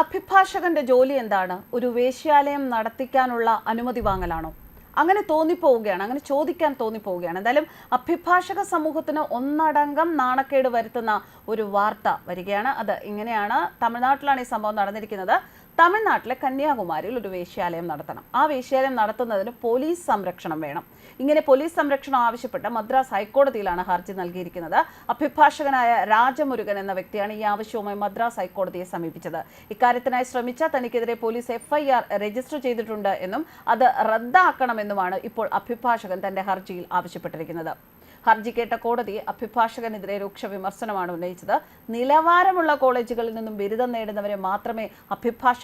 അഭിഭാഷകന്റെ ജോലി എന്താണ്? ഒരു വേശ്യാലയം നടത്തിക്കാനുള്ള അനുമതി വാങ്ങലാണോ? അങ്ങനെ തോന്നിപ്പോവുകയാണ് അങ്ങനെ ചോദിക്കാൻ തോന്നിപ്പോവുകയാണ്. എന്തായാലും അഭിഭാഷക സമൂഹത്തിന് ഒന്നടങ്കം നാണക്കേട് വരുത്തുന്ന ഒരു വാർത്ത വരികയാണ്. അത് ഇങ്ങനെയാണ്. തമിഴ്നാട്ടിലാണ് ഈ സംഭവം നടന്നിരിക്കുന്നത്. തമിഴ്നാട്ടിലെ കന്യാകുമാരിയിൽ ഒരു വേശ്യാലയം നടത്തണം. ആ വേശ്യാലയം നടത്തുന്നതിന് പോലീസ് സംരക്ഷണം വേണം. ഇങ്ങനെ പോലീസ് സംരക്ഷണം ആവശ്യപ്പെട്ട് മദ്രാസ് ഹൈക്കോടതിയിലാണ് ഹർജി നൽകിയിരിക്കുന്നത്. അഭിഭാഷകനായ രാജമുരുകൻ എന്ന വ്യക്തിയാണ് ഈ ആവശ്യവുമായി മദ്രാസ് ഹൈക്കോടതിയെ സമീപിച്ചത്. ഇക്കാര്യത്തിനായി ശ്രമിച്ച തനിക്കെതിരെ പോലീസ് എഫ്ഐആർ രജിസ്റ്റർ ചെയ്തിട്ടുണ്ട് എന്നും അത് റദ്ദാക്കണമെന്നുമാണ് ഇപ്പോൾ അഭിഭാഷകൻ തന്റെ ഹർജിയിൽ ആവശ്യപ്പെട്ടിരിക്കുന്നത്. ഹർജി കേട്ട കോടതി അഭിഭാഷകനെതിരെ രൂക്ഷ വിമർശനമാണ് ഉന്നയിച്ചത്. നിലവാരമുള്ള കോളേജുകളിൽ നിന്നും ബിരുദം നേടുന്നവരെ മാത്രമേ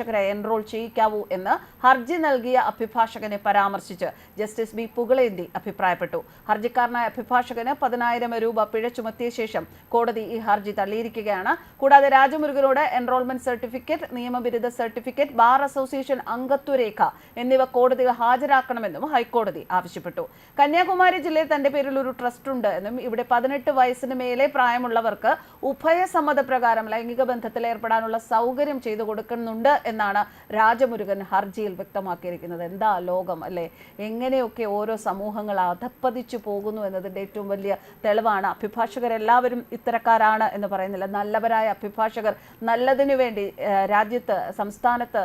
അഭിഭാഷകരെ എൻറോൾ ചെയ്യിക്കാവൂ എന്ന് ഹർജി നൽകിയ അഭിഭാഷകനെ പരാമർശിച്ച് ജസ്റ്റിസ് ബി പുകളേന്തി അഭിപ്രായപ്പെട്ടു. ഹർജിക്കാരനായ അഭിഭാഷകന് പതിനായിരം രൂപ പിഴ ചുമത്തിയ ശേഷം കോടതി ഈ ഹർജി തള്ളിയിരിക്കുകയാണ്. കൂടാതെ രാജമുരുകനോട് എൻറോൾമെന്റ് സർട്ടിഫിക്കറ്റ് നിയമബിരുദ സർട്ടിഫിക്കറ്റ് ബാർ അസോസിയേഷൻ അംഗത്വരേഖ എന്നിവ കോടതിയിൽ ഹാജരാക്കണമെന്നും ഹൈക്കോടതി ആവശ്യപ്പെട്ടു. കന്യാകുമാരി ജില്ലയിൽ തന്റെ പേരിൽ ഒരു ട്രസ്റ്റ് ഉണ്ട് എന്നും ഇവിടെ പതിനെട്ട് വയസ്സിന് മേലെ പ്രായമുള്ളവർക്ക് ഉഭയസമ്മത പ്രകാരം ലൈംഗിക ബന്ധത്തിൽ ഏർപ്പെടാനുള്ള സൗകര്യം ചെയ്തു കൊടുക്കുന്നുണ്ട് എന്നാണ് രാജമുരുകൻ ഹർജിയിൽ വ്യക്തമാക്കിയിരിക്കുന്നത്. എന്താ ലോകം അല്ലെ? എങ്ങനെയൊക്കെ ഓരോ സമൂഹങ്ങൾ അധപ്പതിച്ചു പോകുന്നു എന്നതിന്റെ ഏറ്റവും വലിയ തെളിവാണ്. അഭിഭാഷകരെല്ലാവരും ഇത്തരക്കാരാണ് എന്ന് പറയുന്നില്ല. നല്ലവരായ അഭിഭാഷകർ നല്ലതിനു വേണ്ടി രാജ്യത്ത് സംസ്ഥാനത്ത്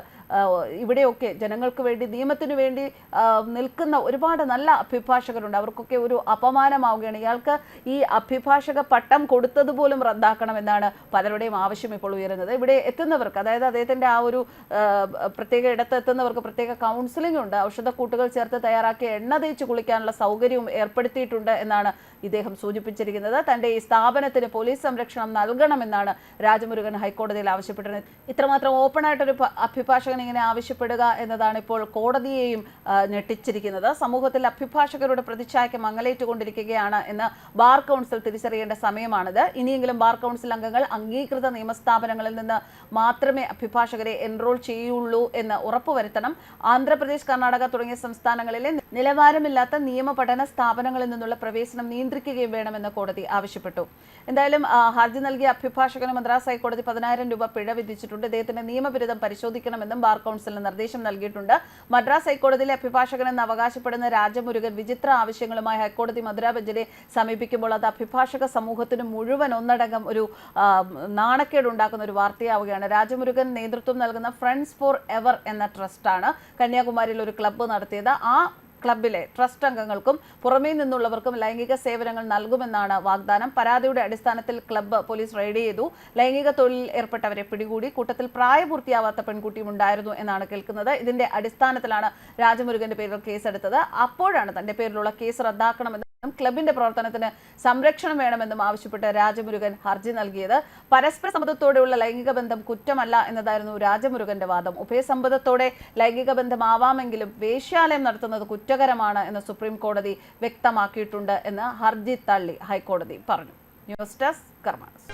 ഇവിടെയൊക്കെ ജനങ്ങൾക്ക് വേണ്ടി നിയമത്തിന് വേണ്ടി നിൽക്കുന്ന ഒരുപാട് നല്ല അഭിഭാഷകരുണ്ട്. അവർക്കൊക്കെ ഒരു അപമാനമാവുകയാണ്. ഇയാൾക്ക് ഈ അഭിഭാഷക പട്ടം കൊടുത്തതുപോലും റദ്ദാക്കണമെന്നാണ് പലരുടെയും ആവശ്യം ഇപ്പോൾ ഉയരുന്നത്. ഇവിടെ എത്തുന്നവർക്ക് അതായത് അദ്ദേഹത്തിന്റെ ആ ഒരു പ്രത്യേക ഇടത്തെത്തുന്നവർക്ക് പ്രത്യേക കൗൺസിലിംഗ് ഉണ്ട്. ഔഷധക്കൂട്ടുകൾ ചേർത്ത് തയ്യാറാക്കിയ എണ്ണ തേച്ച് കുളിക്കാനുള്ള സൗകര്യവും ഏർപ്പെടുത്തിയിട്ടുണ്ട് എന്നാണ് ഇദ്ദേഹം സൂചിപ്പിച്ചിരിക്കുന്നത്. തന്റെ ഈ സ്ഥാപനത്തിന് പോലീസ് സംരക്ഷണം നൽകണമെന്നാണ് രാജമുരുകൻ ഹൈക്കോടതിയിൽ ആവശ്യപ്പെട്ടിരുന്നത്. ഇത്രമാത്രം പ- അഭിഭാഷകൻ ഇങ്ങനെ ആവശ്യപ്പെടുക എന്നതാണ് ഇപ്പോൾ കോടതിയെയും ഞെട്ടിച്ചിരിക്കുന്നത്. സമൂഹത്തിൽ അഭിഭാഷകരുടെ പ്രതിച്ഛായക്ക് മങ്ങലേറ്റുകൊണ്ടിരിക്കുകയാണ് എന്ന് ബാർ കൗൺസിൽ തിരിച്ചറിയേണ്ട സമയമാണിത്. ഇനിയെങ്കിലും ബാർ കൗൺസിൽ അംഗങ്ങൾ അംഗീകൃത നിയമസ്ഥാപനങ്ങളിൽ നിന്ന് മാത്രമേ അഭിഭാഷകരെ എൻറോൾ ചെയ്യുള്ളൂ എന്ന് ഉറപ്പുവരുത്തണം. ആന്ധ്രാപ്രദേശ് കർണാടക തുടങ്ങിയ സംസ്ഥാനങ്ങളിലെ നിലവാരമില്ലാത്ത നിയമ പഠന സ്ഥാപനങ്ങളിൽ നിന്നുള്ള പ്രവേശനം നിയന്ത്രിക്കുകയും വേണമെന്ന് കോടതി ആവശ്യപ്പെട്ടു. എന്തായാലും ഹർജി നൽകിയ അഭിഭാഷകന് മദ്രാസ് ഹൈക്കോടതി പതിനായിരം രൂപ പിഴ വിധിച്ചിട്ടുണ്ട്. ഇദ്ദേഹത്തിന്റെ നിയമബിരുദം പരിശോധിക്കണമെന്നും ബാർ കൗൺസിലിന് നിർദ്ദേശം നൽകിയിട്ടുണ്ട്. മദ്രാസ് ഹൈക്കോടതിയിലെ അഭിഭാഷകനെന്ന് അവകാശപ്പെടുന്ന രാജമുരുകൻ വിചിത്ര ആവശ്യങ്ങളുമായി ഹൈക്കോടതി മധുര ബെഞ്ചിനെ സമീപിക്കുമ്പോൾ അത് അഭിഭാഷക സമൂഹത്തിന് മുഴുവൻ ഒന്നടങ്കം ഒരു നാണക്കേട് ഉണ്ടാക്കുന്ന ഒരു വാർത്തയാവുകയാണ്. രാജമുരുകൻ നേതൃത്വം നൽകുന്ന ഫ്രണ്ട്സ് ഫോർ എവർ എന്ന ട്രസ്റ്റാണ് കന്യാകുമാരിയിൽ ഒരു ക്ലബ്ബ് നടത്തിയത്. ആ ക്ലബിലെ ട്രസ്റ്റ് അംഗങ്ങൾക്കും പുറമേ നിന്നുള്ളവർക്കും ലൈംഗിക സേവനങ്ങൾ നൽകുമെന്നാണ് വാഗ്ദാനം. പരാതിയുടെ അടിസ്ഥാനത്തിൽ ക്ലബ്ബ് പോലീസ് റെയ്ഡ് ചെയ്തു. ലൈംഗിക തൊഴിലിൽ ഏർപ്പെട്ടവരെ പിടികൂടി കൂട്ടത്തിൽ പ്രായപൂർത്തിയാവാത്ത പെൺകുട്ടിയും ഉണ്ടായിരുന്നു എന്നാണ് കേൾക്കുന്നത്. ഇതിന്റെ അടിസ്ഥാനത്തിലാണ് രാജമുരുകന്റെ പേരിൽ കേസെടുത്തത്. അപ്പോഴാണ് തന്റെ പേരിലുള്ള കേസ് റദ്ദാക്കണമെന്ന് ക്ലബിന്റെ പ്രവർത്തനത്തിന് സംരക്ഷണം വേണമെന്നും ആവശ്യപ്പെട്ട് രാജമുരുകൻ ഹർജി നൽകിയത്. പരസ്പര സമ്മതത്തോടെയുള്ള ലൈംഗിക ബന്ധം കുറ്റമല്ല എന്നതായിരുന്നു രാജമുരുകന്റെ വാദം. ഉഭയസമ്മതത്തോടെ ലൈംഗിക ബന്ധമാവാമെങ്കിലും വേശ്യാലയം നടത്തുന്നത് കുറ്റകരമാണ് എന്ന് സുപ്രീം കോടതി വ്യക്തമാക്കിയിട്ടുണ്ട് എന്ന് ഹർജി തള്ളി ഹൈക്കോടതി പറഞ്ഞു. News desk karmas